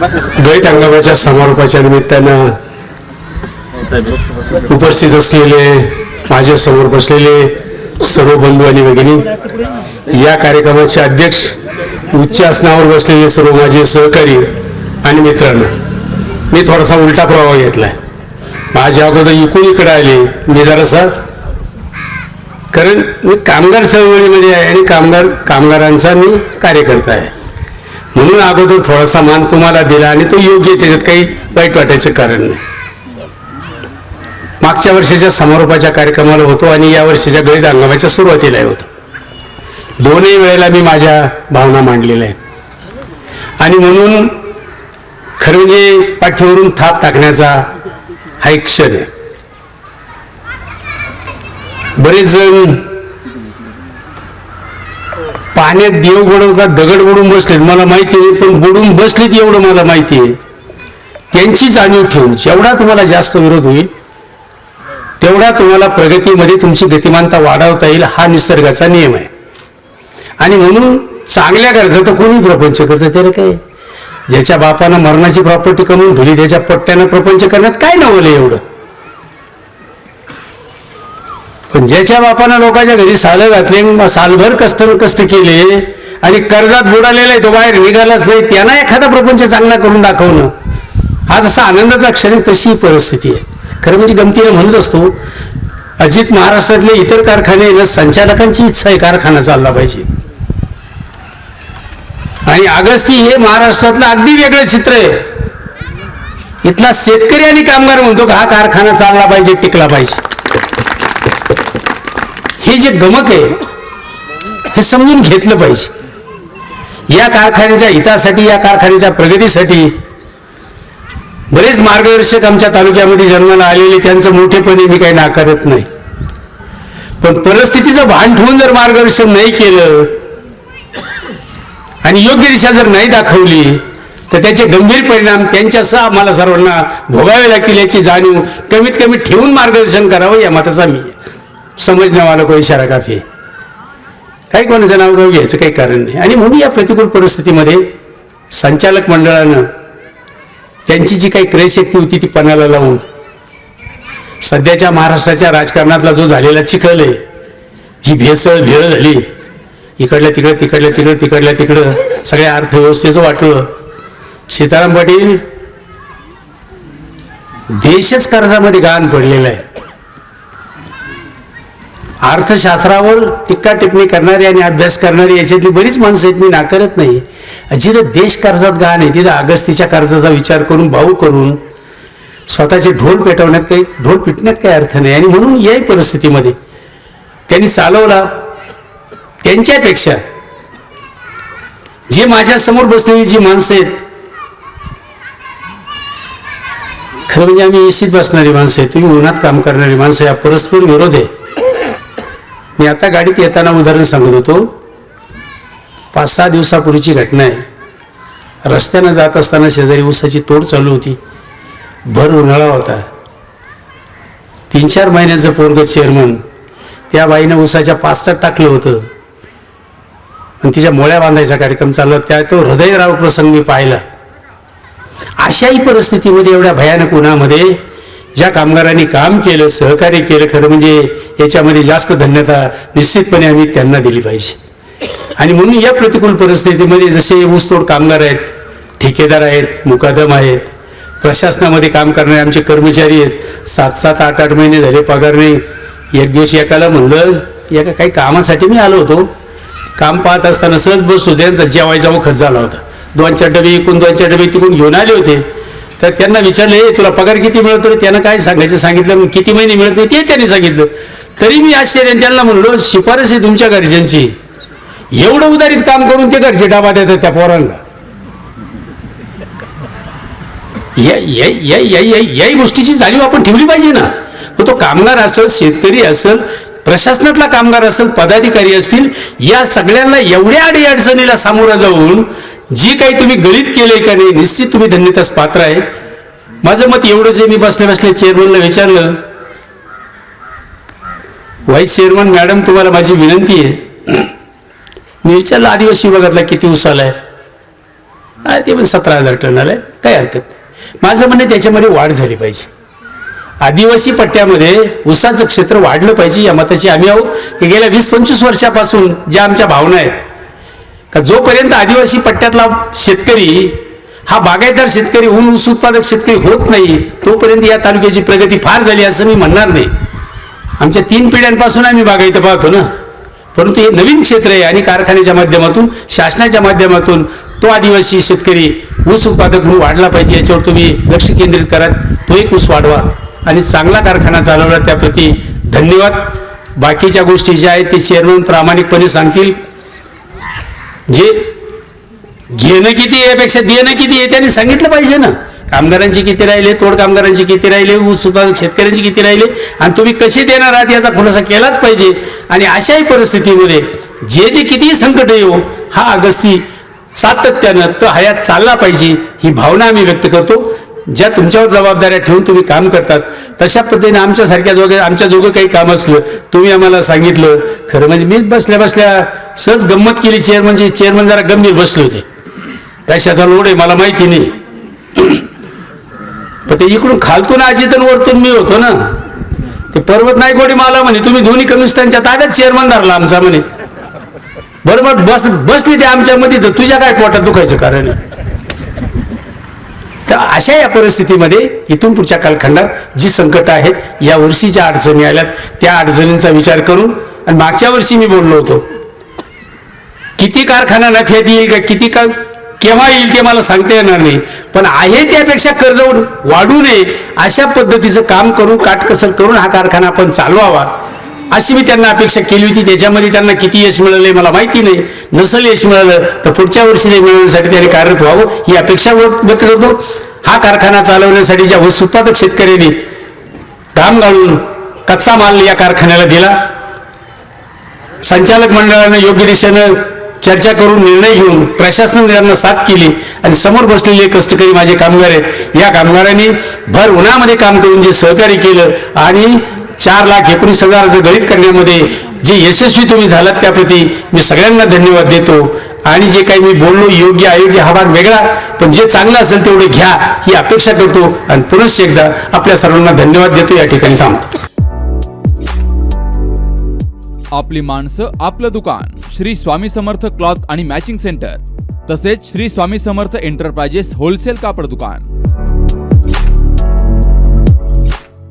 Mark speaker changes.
Speaker 1: द्वैत अंगाबाच्या समारोपाच्या निमित्तानं उपस्थित असलेले माझ्यासमोर बसलेले सर्व बंधू आणि भगिनी या कार्यक्रमाचे अध्यक्ष उच्च आसनावर बसलेले सर्व माझे सहकारी आणि मित्रांनो मी थोडासा उलटा प्रवाह घेतलाय. माझ्या अगोदर इकडून इकडे आले मी जरासा कारण मी कामगार चळवळीमध्ये आहे आणि कामगार कामगारांचा मी कार्यकर्ता आहे. म्हणून अगोदर थोडासा मान तुम्हाला दिला आणि तो योग्य त्याच्यात काही वाईट वाटायचं कारण नाही. मागच्या वर्षीच्या समारोपाच्या कार्यक्रमाला होतो आणि या वर्षीच्या गळीत हंगामाच्या सुरुवातीला होतो. दोन्ही वेळेला मी माझ्या भावना मांडलेल्या आहेत. आणि म्हणून खरं म्हणजे पाठीवरून थाप टाकण्याचा हा एक क्षण आहे. बरेच जण पाण्यात देव घडवतात दगड बुडून बसलेत मला माहिती नाही पण बुडून बसलेत एवढं मला माहिती आहे. त्यांची जाणीव ठेवून जेवढा तुम्हाला जास्त विरोध होईल तेवढा तुम्हाला प्रगतीमध्ये तुमची गतिमानता वाढवता येईल हा निसर्गाचा नियम आहे. आणि म्हणून चांगल्या गरजा तर कोणी प्रपंच करतं त्याला काय? ज्याच्या बापानं मरणाची प्रॉपर्टी कमवून ठेवली त्याच्या पट्ट्यानं प्रपंच करण्यात काय नवलं एवढं? पण ज्याच्या बापानं लोकांच्या घरी सालं घातले मग सालभर कष्ट कष्ट केले आणि कर्जात बुडालेला आहे तो बाहेर निघालाच नाही त्यांना एखादा प्रपंच चांगला करून दाखवणं. आज असा आनंदाचा क्षण तशी परिस्थिती आहे. खरं म्हणजे गमतीने म्हणत असतो अजित महाराष्ट्रातले इतर कारखाने संचालकांची इच्छा आहे कारखाना चालला पाहिजे. आणि अगस्ती हे महाराष्ट्रातलं अगदी वेगळं चित्र आहे. इथला शेतकरी आणि कामगार म्हणतो का हा कारखाना चालला पाहिजे टिकला पाहिजे. हे जे गमक आहे हे समजून घेतलं पाहिजे. या कारखान्याच्या हितासाठी या कारखान्याच्या प्रगतीसाठी बरेच मार्गदर्शक आमच्या तालुक्यामध्ये जन्माला आलेले त्यांचं मोठेपणे मी काही नाकारत नाही. पण परिस्थितीचं भान ठेवून जर मार्गदर्शन नाही केलं आणि योग्य दिशा जर नाही दाखवली तर त्याचे गंभीर परिणाम त्यांच्यासह आम्हाला सर्वांना भोगावे लागतील याची जाणीव कमीत कमी ठेवून मार्गदर्शन करावं या मताचा मी. समजण्यावाला को इशारा काफी आहे. काही कोणाचं नाव गाव घ्यायचं काही कारण नाही. आणि म्हणून या प्रतिकूल परिस्थितीमध्ये संचालक मंडळानं त्यांची जी काही क्रयशक्ती होती ती पणाला लावून सध्याच्या महाराष्ट्राच्या राजकारणातला जो झालेला चिखल आहे जी भेसळ भेळ झाली इकडल्या तिकडं तिकडल्या तिकडं तिकडल्या तिकडं सगळ्या अर्थव्यवस्थेचं वाटलं. सीताराम पाटील देशच कर्जामध्ये गाण पडलेला आहे. अर्थशास्त्रावर टिक्का टिप्पणी करणारी आणि अभ्यास करणारी याच्यातली बरीच माणसं आहेत मी नाकारत नाही. जिथं देश कर्जात गहाण आहे तिथं अगस्तीच्या कर्जाचा विचार करून भाऊ करून स्वतःचे ढोल पेटवण्यात काही ढोल पिटण्यात काही अर्थ नाही. आणि म्हणून याही परिस्थितीमध्ये त्यांनी चालवला. त्यांच्यापेक्षा जे माझ्यासमोर बसलेली जी माणसं आहेत खरं म्हणजे आम्ही एसीत बसणारी माणसं आहे तुम्ही उन्हात काम करणारी माणसं या हा परस्पर विरोध आहे. मी आता गाडीत येताना उदाहरण सांगत होतो. पाच सहा दिवसापूर्वीची घटना आहे. रस्त्यानं जात असताना शेजारी ऊसाची तोड चालू होती. भर उन्हाळा होता. तीन चार महिन्याचं पोरग चेअरमन त्या बाईनं ऊसाच्या पास्टात टाकलं होतं. आणि तिच्या मोळ्या बांधायचा कार्यक्रम चालला. त्या तो हृदयराव प्रसंग मी पाहिला. अशाही परिस्थितीमध्ये एवढ्या भयानक उन्हामध्ये ज्या कामगारांनी काम केलं सहकार्य केलं खरं म्हणजे याच्यामध्ये जास्त धन्यता निश्चितपणे आम्ही त्यांना दिली पाहिजे. आणि म्हणून या प्रतिकूल परिस्थितीमध्ये जसे ऊसतोड कामगार आहेत ठेकेदार आहेत मुकादम आहेत प्रशासनामध्ये काम करणारे आमचे कर्मचारी आहेत सात सात आठ आठ महिने झाले पगार नाही. एक दिवस एकाला म्हणलं एका काही कामासाठी मी आलो होतो. काम पाहत असताना सहज बसतो त्यांचा जेवायचा वखत झाला होता. दोन चार डबे एकूण दोन चार डबे तिकून घेऊन आले होते. तर त्यांना विचारले हे तुला पगार किती मिळतो त्यांना काय सांगायचं? सांगितलं "मग किती महिने मिळत ते त्यांनी सांगितलं. तरी मी आश्चर्य त्यांना म्हणलो शिफारस आहे तुमच्या घरच्यांची. एवढं उदारीत काम करून ते घरचे डाबा देतात त्या पोरांना. या या याही गोष्टीची जाणीव आपण ठेवली पाहिजे ना. मग तो कामगार असेल शेतकरी असेल प्रशासनातला कामगार असेल पदाधिकारी असतील या सगळ्यांना एवढ्या अडी अडचणीला सामोरं जाऊन जी काही तुम्ही गळीत केले का नाही निश्चित तुम्ही धन्यतास पात्र आहे माझं मत एवढंच आहे मी बसल्या बसल्या चेअरमनला विचारलं व्हाईस चेअरमन मॅडम तुम्हाला माझी विनंती आहे. मी विचारलं आदिवासी विभागातला किती उसाला आहे ते पण सतरा हजार टन आलंय. काय हरकत नाही. माझं म्हणणे त्याच्यामध्ये वाढ झाली पाहिजे. आदिवासी पट्ट्यामध्ये ऊसाचं क्षेत्र वाढलं पाहिजे या मताची आम्ही आहोत. की गेल्या वीस पंचवीस वर्षापासून ज्या आमच्या भावना आहेत का जोपर्यंत आदिवासी पट्ट्यातला शेतकरी हा बागायतदार शेतकरी ऊन ऊस उत्पादक शेतकरी होत नाही तोपर्यंत या तालुक्याची प्रगती फार झाली असं मी म्हणणार नाही. आमच्या तीन पिढ्यांपासून आम्ही बागायत पाहतो ना. परंतु हे नवीन क्षेत्र आहे आणि कारखान्याच्या माध्यमातून शासनाच्या माध्यमातून तो आदिवासी शेतकरी ऊस उत्पादक म्हणून वाढला पाहिजे याच्यावर तुम्ही लक्ष केंद्रित करा. तो एक ऊस वाढवा आणि चांगला कारखाना चालवला त्याप्रती धन्यवाद. बाकीच्या गोष्टी ज्या आहेत ते चेअरमन प्रामाणिकपणे सांगतील. जे घेणं किती यापेक्षा देणं किती आहे त्याने सांगितलं पाहिजे ना. कामगारांची किती राहिले तोड कामगारांची किती राहिले ऊस उत्पादक शेतकऱ्यांची किती राहिले आणि तुम्ही कसे देणार आहात याचा खुलासा केलाच पाहिजे. आणि अशाही परिस्थितीमध्ये जे जे कितीही संकट येऊ हा अगस्ती सातत्यानं तो हयात चालला पाहिजे ही भावना आम्ही व्यक्त करतो. ज्या तुमच्यावर जबाबदाऱ्या ठेवून तुम्ही काम करतात तशा पद्धतीने आमच्यासारख्या जोगे आमच्या जोगं काही काम असलं तुम्ही आम्हाला सांगितलं. खरं म्हणजे मीच बसल्या बसल्या सहज गंमत केली चेअरमनची म्हणजे चेअरमन जरा गंभीर बसले होते. कशाचा लोड आहे मला माहिती नाही. पण ते इकडून खालतून अजितन वरतून मी होतो ना. ते पर्वत नायकवाडी मला म्हणे तुम्ही दोन्ही कम्युनिस्टांच्या ताब्यात चेअरमन धरला आमचा म्हणे. बरोबर बस बसली ते आमच्यामध्ये तर तुझ्या काय पोटात दुखायचं कारण तर अशा या परिस्थितीमध्ये इथून पुढच्या कालखंडात जी संकट आहेत या वर्षी ज्या अडचणी आल्यात त्या अडचणींचा विचार करून आणि मागच्या वर्षी मी बोललो होतो किती कारखाना नफ्यात येईल का किती का केव्हा येईल ते मला सांगता येणार नाही पण आहे त्यापेक्षा कर्ज वाढू नये अशा पद्धतीचं काम करून काटकसर करून हा कारखाना आपण चालवावा अशी मी त्यांना अपेक्षा केली होती. त्याच्यामध्ये त्यांना किती यश मिळाले मला माहिती नाही. नसल यश मिळालं तर पुढच्या वर्षी ते मिळवण्यासाठी त्यांनी कार्यरत व्हावं ही अपेक्षा व्यक्त करतो. हा कारखाना चालवण्यासाठी ज्या ऊस उत्पादक शेतकऱ्यांनी काम घालून कच्चा माल या कारखान्याला दिला संचालक मंडळानं योग्य दिशेनं चर्चा करून निर्णय घेऊन प्रशासनाने त्यांना साथ केली आणि समोर बसलेले कष्टकरी माझे कामगार आहेत या कामगारांनी भर उन्हामध्ये काम करून जे सहकार्य केलं आणि चार लाख एकोणीस हजाराचं गणित करण्यामध्ये जे यशस्वी तुम्ही झालात त्याप्रती मी सगळ्यांना धन्यवाद देतो. आणि जे काही मी बोललो योग्य अयोग्य हा भाग वेगळा पण जे चांगलं असेल तेवढे घ्या ही अपेक्षा करतो आणि पुनश्च एकदा आपल्या सर्वांना धन्यवाद देतो या ठिकाणी थांबतो.
Speaker 2: आपली माणसं आपलं दुकान श्री स्वामी समर्थ क्लॉथ आणि मॅचिंग सेंटर तसेच श्री स्वामी समर्थ एंटरप्राइजेस होलसेल कापड दुकान.